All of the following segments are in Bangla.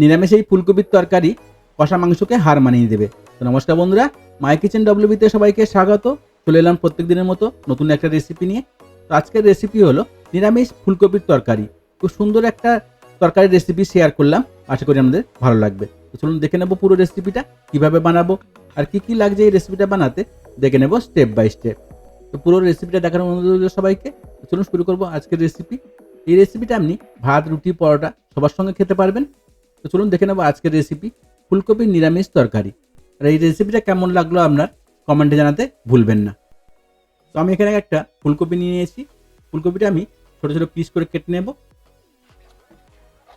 নিরামিষ এই ফুলকপির তরকারি, কষা মাংসকে হার মানিয়ে দেবে। তো নমস্কার বন্ধুরা মাই কিচেন ডব্লিউবিতে সবাইকে স্বাগত। চলে এলাম প্রত্যেক দিনের মতো নতুন একটা রেসিপি নিয়ে। তো আজকের রেসিপি হলো নিরামিষ ফুলকপির তরকারি। খুব সুন্দর একটা তরকারির রেসিপি শেয়ার করলাম। আশা করি আমাদের ভালো লাগবে। তো চলুন দেখে নেব পুরো রেসিপিটা কীভাবে বানাবো আর কি কি লাগছে এই রেসিপিটা বানাতে। দেখে নেব স্টেপ বাই স্টেপ তো পুরো রেসিপিটা দেখার অনুরোধ সবাইকে। চলুন শুরু করব আজকের রেসিপি এই রেসিপিটা আপনি ভাত, রুটি, পরোটা সবার সঙ্গে খেতে পারবেন। তো চলুন দেখে নেব আজকের রেসিপি ফুলকপির নিরামিষ তরকারি। আর এই রেসিপিটা কেমন লাগল আপনার কমেন্টে জানাতে ভুলবেন না। তো আমি এখানে একটা ফুলকপি নিয়ে নিয়েছি। ফুলকপিটা আমি ছোটো ছোটো পিস করে কেটে নেব।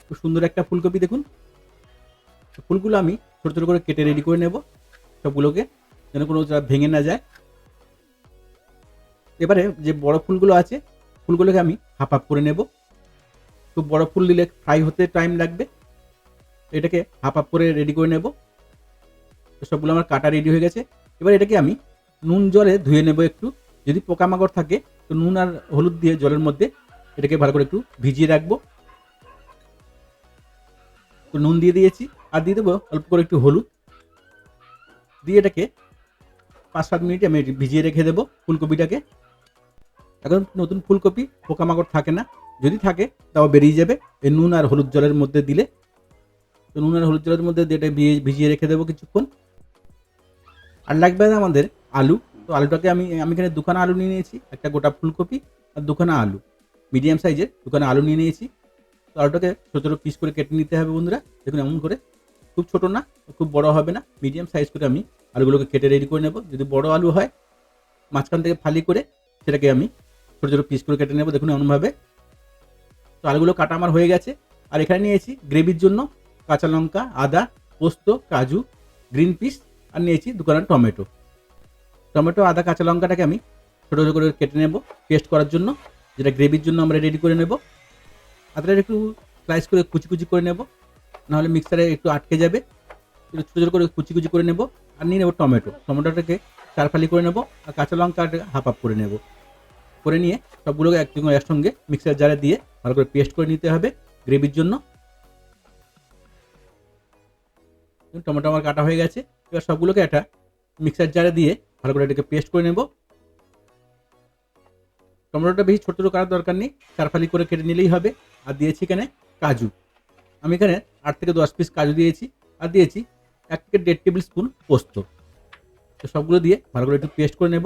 খুব সুন্দর একটা ফুলকপি দেখুন। ফুলগুলো আমি ছোটো ছোটো করে কেটে রেডি করে নেব। সবগুলোকে যেন কোনো ভেঙে না যায়। এবারে যে বড় ফুলগুলো আছে, ফুলগুলোকে আমি হাফ হাফ করে নেব। খুব বড় ফুল দিলে ফ্রাই হতে টাইম লাগবে। এটাকে হাফ হাফ করে রেডি করে নেব। সবগুলো আমার কাটা রেডি হয়ে গেছে। এবার এটাকে আমি নুন জলে ধুয়ে নেব একটু। যদি পোকামাকড় থাকে, তো নুন আর হলুদ দিয়ে জলের মধ্যে এটাকে ভালো করে একটু ভিজিয়ে রাখব। তো নুন দিয়ে দিয়েছি। আর দিয়ে দেবো অল্প করে একটু হলুদ। দিয়ে এটাকে পাঁচ সাত মিনিট আমি ভিজিয়ে রেখে দেবো ফুলকপিটাকে। এখন নতুন ফুলকপি, পোকামাকড় থাকে না। যদি থাকে, তাও বেরিয়ে যাবে। এই নুন আর হলুদ জলের মধ্যে দিলে তো নুন আর হলুদ জলের মধ্যে এটা ভিজিয়ে- রেখে দেবো কিছুক্ষণ। আর লাগবে আমাদের আলু। তো আলুটাকে আমি আমি এখানে দুখানা আলু নিয়ে নিয়েছি, একটা গোটা ফুলকপি আর দুখানা আলু। মিডিয়াম সাইজের দুখানা আলু নিয়ে নিয়েছি। তো আলুটাকে ছোটো ছোটো পিস করে কেটে নিতে হবে বন্ধুরা। দেখুন এমন করে। খুব ছোটো না, খুব বড় হবে না। মিডিয়াম সাইজ করে আমি আলুগুলোকে কেটে রেডি করে নেব। যদি বড় আলু হয়, মাঝখান থেকে ফালি করে সেটাকে আমি ছোটো ছোটো পিস করে কেটে নেব। দেখুন এমনভাবে। তো আলুগুলো কাটা আমার হয়ে গেছে। আর এখানে নিয়েছি গ্রেভির জন্য কাঁচা লঙ্কা, আদা, পোস্ত, কাজু গ্রিন পিস আর নিয়েছি দুখানা টমেটো। টমেটো, আদা, কাঁচা লঙ্কাটাকে আমি ছোটো ছোটো করে কেটে নেব পেস্ট করার জন্য, যেটা গ্রেভির জন্য আমরা রেডি করে নেব। আদাটা একটু স্লাইস করে কুচি কুচি করে নেব, নাহলে মিক্সারে একটু আটকে যাবে। একটু ছোটো ছোটো করে কুচি কুচি করে নেব আর নিয়ে নেব টমেটো। টমেটোটাকে চার ফালি করে নেব আর কাঁচা লঙ্কাটাকে হাফ হাফ করে নেব। করে নিয়ে সবগুলোকে একসঙ্গে একসঙ্গে মিক্সার জারে দিয়ে ভালো করে পেস্ট করে নিতে হবে গ্রেভির জন্য। টমেটো আমার কাটা হয়ে গেছে। এবার সবগুলোকে একটা মিক্সার জারে দিয়ে ভালো করে এটাকে পেস্ট করে নেব। টমেটোটা বেশি ছোটো ছোটো করার দরকার নেই, চারফালি করে কেটে নিলেই হবে। আর দিয়েছি এখানে কাজু। আমি এখানে আট থেকে দশ পিস কাজু দিয়েছি। আর দিয়েছি এক থেকে দেড় টেবিল স্পুন পোস্ত। তো সবগুলো দিয়ে ভালো করে একটু পেস্ট করে নেব।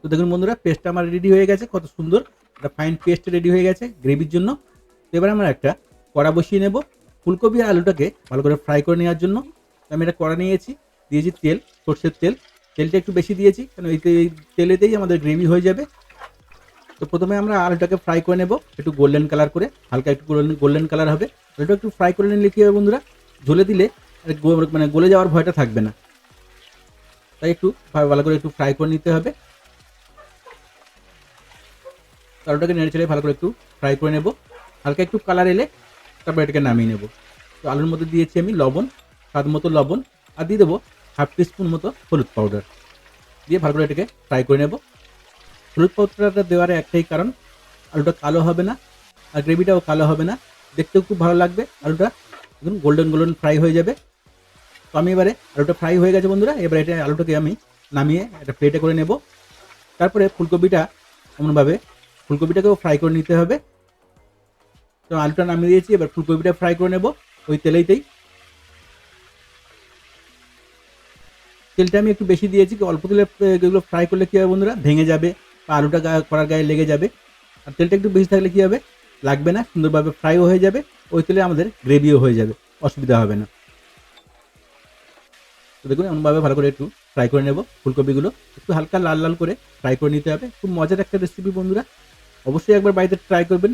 তো দেখুন বন্ধুরা পেস্টটা আমার রেডি হয়ে গেছে, কত সুন্দর। একটা ফাইন পেস্ট রেডি হয়ে গেছে গ্রেভির জন্য। তো এবার আমরা একটা কড়া বসিয়ে নেব। ফুলকপি আর আলুটাকে ভালো করে ফ্রাই করে নেওয়ার জন্য। আমি এটা কড়া নিয়েছি, দিয়েছি তেল, সর্ষের তেল। তেলটা একটু বেশি দিয়েছি কারণ এই তেলেতেই আমাদের গ্রেভি হয়ে যাবে। তো প্রথমে আমরা আলুটাকে ফ্রাই করে নেব, একটু গোল্ডেন কালার করে, হালকা একটু গোল্ডেন কালার হবে। আলুটা একটু ফ্রাই করে নিলে কী হবে বন্ধুরা? ঝোলে দিলে মানে গলে যাওয়ার ভয়টা থাকবে না। তাই একটু ভালো করে একটু ফ্রাই করে নিতে হবে। আলুটাকে নেড়ে চেড়ে ভালো করে একটু ফ্রাই করে নেব। হালকা একটু কালার এলে তারপর এটাকে নামিয়ে নেব। তো আলুর মধ্যে দিয়েছি আমি লবণ, স্বাদ মতো লবণ, আর দিয়ে দেবো হাফ টিস্পুন মতো হলুদ পাউডার। দিয়ে ভালো করে এটাকে ফ্রাই করে নেব। হলুদ পাউডারটা দেওয়ার একটাই কারণ, আলুটা কালো হবে না, আর গ্রেভিটাও কালো হবে না। দেখতেও খুব ভালো লাগবে, আলুটা দেখুন গোল্ডেন গোল্ডেন ফ্রাই হয়ে যাবে। তো আমি এবারে আলুটা ফ্রাই হয়ে গেছে বন্ধুরা, এবারে এটা আলুটাকে আমি নামিয়ে একটা প্লেটে করে নেব। তারপরে ফুলকপিটা এমনভাবে, ফুলকপিটাকেও ফ্রাই করে নিতে হবে। তো আলুটা নামিয়ে দিয়েছি, এবার ফুলকপিটা ফ্রাই করে নেব ওই তেলেইতেই তেলটা আমি একটু বেশি দিয়েছি কি অল্প তেলে এগুলো ফ্রাই করলে কী হবে বন্ধুরা? ভেঙে যাবে, বা আলুটা কড়ার গায়ে লেগে যাবে। আর তেলটা একটু বেশি থাকলে কী হবে? লাগবে না, সুন্দরভাবে ফ্রাইও হয়ে যাবে, ওই তেলে আমাদের গ্রেভিও হয়ে যাবে, অসুবিধা হবে না। তো দেখুন, এমনভাবে ভালো করে একটু ফ্রাই করে নেব ফুলকপিগুলো। একটু হালকা লাল লাল করে ফ্রাই করে নিতে হবে। খুব মজার একটা রেসিপি বন্ধুরা। অবশ্যই একবার বাড়িতে ট্রাই করবেন।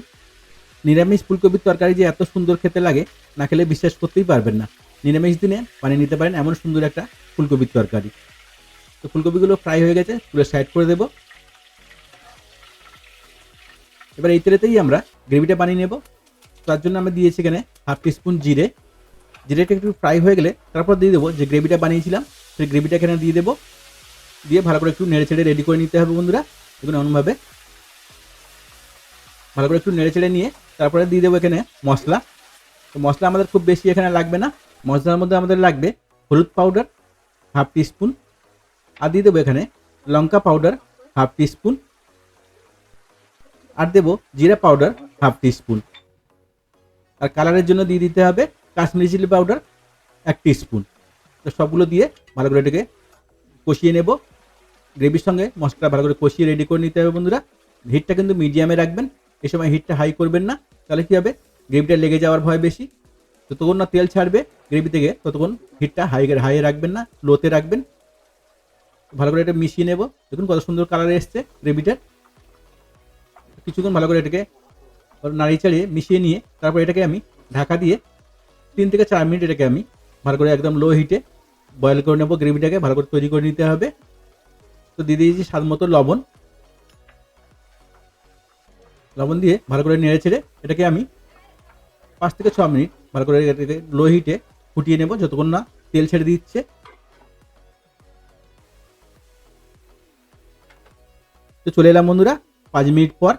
নিরামিষ ফুলকপির তরকারি যে এত সুন্দর খেতে লাগে, না খেলে বিশ্বাস করতেই পারবেন না। নিরামিষ দিনে বানিয়ে নিতে পারেন এমন সুন্দর একটা ফুলকপির তরকারি। তো ফুলকপিগুলো ফ্রাই হয়ে গেছে, পুরো সাইড করে দেব। এবার এই তেলেতেই আমরা গ্রেভিটা বানিয়ে নেব। তার জন্য আমরা দিয়েছি এখানে হাফ টিস্পুন জিরে। জিরেটা একটু ফ্রাই হয়ে গেলে তারপর দিয়ে দেবো যে গ্রেভিটা বানিয়েছিলাম, সেই গ্রেভিটা এখানে দিয়ে দেবো। দিয়ে ভালো করে একটু নেড়ে ছেড়ে রেডি করে নিতে হবে বন্ধুরা, দেখুন এমনভাবে। ভালো করে একটু নেড়ে ছেড়ে নিয়ে তারপরে দিয়ে দেবো এখানে মশলা। তো মশলা আমাদের খুব বেশি এখানে লাগবে না। মশলার মধ্যে আমাদের লাগবে হলুদ পাউডার হাফ টিস্পুন আর দিয়ে দেবো এখানে লঙ্কা পাউডার হাফ টিস্পুন আর দেবো জিরা পাউডার হাফ টিস্পুন আর কালারের জন্য দিয়ে দিতে হবে কাশ্মীরি চিলি পাউডার এক টিস্পুন তো সবগুলো দিয়ে ভালো করে এটাকে কষিয়ে নেব। গ্রেভির সঙ্গে মশলাটা ভালো করে কষিয়ে রেডি করে নিতে হবে বন্ধুরা। হিটটা কিন্তু মিডিয়ামে রাখবেন। এই সময় হিটটা হাই করবেন না। তাহলে কী হবে? গ্রেভিটা লেগে যাওয়ার ভয় বেশি। যতক্ষণ না তেল ছাড়বে, গ্রেভি থেকে ততক্ষণ হিটটা হাই হাইয়ে রাখবেন না লোতে রাখবেন। ভালো করে এটা মিশিয়ে নেব। দেখুন কত সুন্দর কালার এসছে গ্রেভিটার। কিছুক্ষণ ভালো করে এটাকে নাড়িয়ে চাড়িয়ে মিশিয়ে নিয়ে তারপর এটাকে আমি ঢাকা দিয়ে তিন থেকে চার মিনিট এটাকে আমি ভালো করে একদম লো হিটে বয়েল করে নেব। গ্রেভিটাকে ভালো করে তৈরি করে নিতে হবে। তো দিয়ে দিয়েছি স্বাদ মতো লবণ। লবণ দিয়ে ভালো করে নেড়ে ছেড়ে এটাকে আমি পাঁচ থেকে ছ মিনিট ভালো করে এটাকে লো হিটে ফুটিয়ে নেব যতক্ষণ না তেল ছেড়ে দিচ্ছে। তো চলে এলাম বন্ধুরা, পাঁচ মিনিট পর।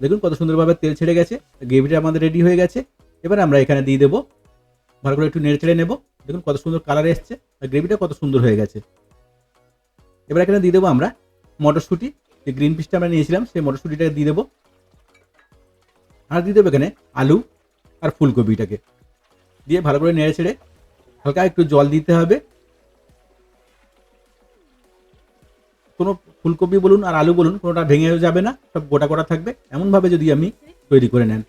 দেখুন কত সুন্দরভাবে তেল ছেড়ে গেছে, গ্রেভিটা আমাদের রেডি হয়ে গেছে। এবার আমরা এখানে দিয়ে দেবো, ভালো করে একটু নেড়ে ছেড়ে নেব। দেখুন কত সুন্দর কালার এসছে আর গ্রেভিটা কত সুন্দর হয়ে গেছে। এবার এখানে দিয়ে দেবো আমরা মটরশুঁটি। যে গ্রিন পিসটা আমরা নিয়েছিলাম, সেই মটরশুঁটিটাকে দিয়ে দেবো। আর দিয়ে দেবো এখানে আলু আর ফুলকপিটাকে। দিয়ে ভালো করে নেড়ে ছেড়ে হালকা একটু জল দিতে হবে। কোনো ফুলকপি বলুন আর আলু বলুন, কোনোটা ভেঙেও যাবে না, সব গোটা গোটা থাকবে। এমনভাবে যদি আমি তৈরি করে নেন।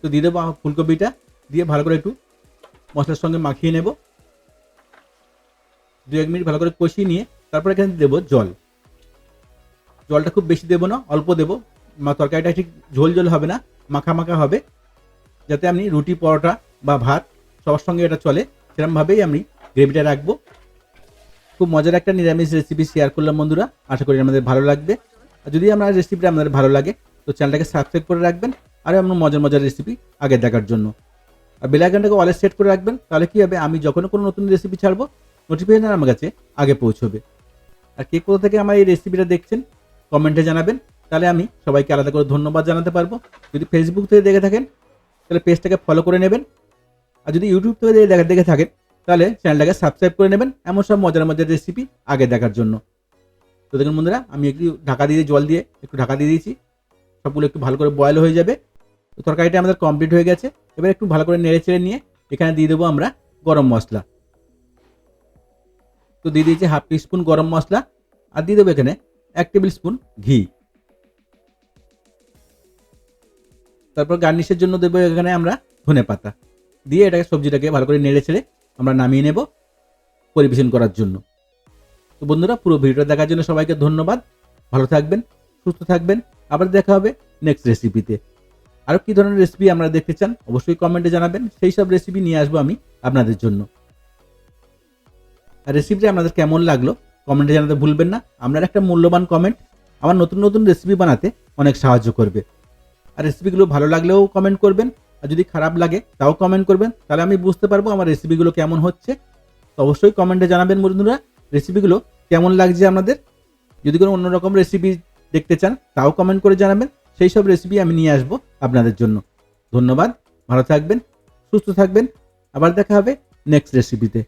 তো দিয়ে দেবো ফুলকপিটা, দিয়ে ভালো করে একটু মশলার সঙ্গে মাখিয়ে নেব। দু এক মিনিট ভালো করে কষিয়ে নিয়ে তারপর এখানে দেবো জল। জলটা খুব বেশি দেবো না, অল্প দেবো। তরকারিটা ঠিক ঝোল ঝোল হবে না, মাখা মাখা হবে। যাতে আপনি রুটি, পরোটা বা ভাত সবার সঙ্গে এটা চলে সেরকমভাবেই আমি গ্রেভিটা রাখব। খুব মজার একটা নিরামিষ রেসিপি শেয়ার করলাম বন্ধুরা, আশা করি আমাদের ভালো লাগবে। আর যদি আমার রেসিপিটা আপনাদের ভালো লাগে, তো চ্যানেলটাকে সাবস্ক্রাইব করে রাখবেন আর এমন মজার মজার রেসিপি আগে দেখার জন্য। আর বেলাইকানটাকে অলে সেট করে রাখবেন, তাহলে কী হবে, আমি যখন কোনো নতুন রেসিপি ছাড়বো নোটিফিকেশন আমার কাছে আগে পৌঁছবে। আর কে কোথা থেকে আমার এই রেসিপিটা দেখছেন কমেন্টে জানাবেন। তাহলে আমি সবাইকে আলাদা করে ধন্যবাদ জানাতে পারব। যদি ফেসবুক থেকে দেখে থাকেন, তাহলে পেজটাকে ফলো করে নেবেন। আর যদি ইউটিউব থেকে দেখে দেখে- থাকেন, তাহলে চ্যানেলটাকে সাবস্ক্রাইব করে নেবেন। এমন সব মজার মজার রেসিপি আগে দেখার জন্য। তো দেখুন বন্ধুরা, আমি একটু ঢাকা দিয়ে জল দিয়ে একটু ঢাকা দিয়ে দিয়েছি। সবগুলো একটু ভালো করে বয়েল হয়ে যাবে। তো তরকারিটা আমাদের কমপ্লিট হয়ে গেছে। এবার একটু ভালো করে নেড়ে চেড়ে নিয়ে এখানে দিয়ে দেবো আমরা গরম মশলা। তো দিয়ে দিয়েছি হাফ স্পুন গরম মশলা। আর দিয়ে দেবো এখানে এক টেবিল স্পুন ঘি। তারপর গার্নিশের জন্য দেবো এখানে আমরা ধনে পাতা। দিয়ে এটাকে সবজিটাকে ভালো করে নেড়ে ছেড়ে আমরা নামিয়ে নেব পরিবেশন করার জন্য। তো বন্ধুরা, পুরো ভিডিওটা দেখার জন্য সবাইকে ধন্যবাদ। ভালো থাকবেন, সুস্থ থাকবেন। আবার দেখা হবে নেক্সট রেসিপিতে আরও কী ধরনের রেসিপি আপনারা দেখতে চান, অবশ্যই কমেন্টে জানাবেন। সেই সব রেসিপি নিয়ে আসব আমি আপনাদের জন্য। আর রেসিপিটা আপনাদের কেমন লাগল? কমেন্টে জানাতে ভুলবেন না। আপনার একটা মূল্যবান কমেন্ট আমার নতুন নতুন রেসিপি বানাতে অনেক সাহায্য করবে। আর রেসিপিগুলো ভালো লাগলেও কমেন্ট করবেন, আর যদি খারাপ লাগে তাও কমেন্ট করবেন। তাহলে আমি বুঝতে পারব আমার রেসিপিগুলো কেমন হচ্ছে। তো অবশ্যই কমেন্টে জানাবেন বন্ধুরা রেসিপিগুলো কেমন লাগছে আপনাদের যদি কোনো অন্যরকম রেসিপি দেখতে চান তাও কমেন্ট করে জানাবেন। সেই সব রেসিপি আমি নিয়ে আসব আপনাদের জন্য। ধন্যবাদ, ভালো থাকবেন, সুস্থ থাকবেন। আবার দেখা হবে নেক্সট রেসিপিতে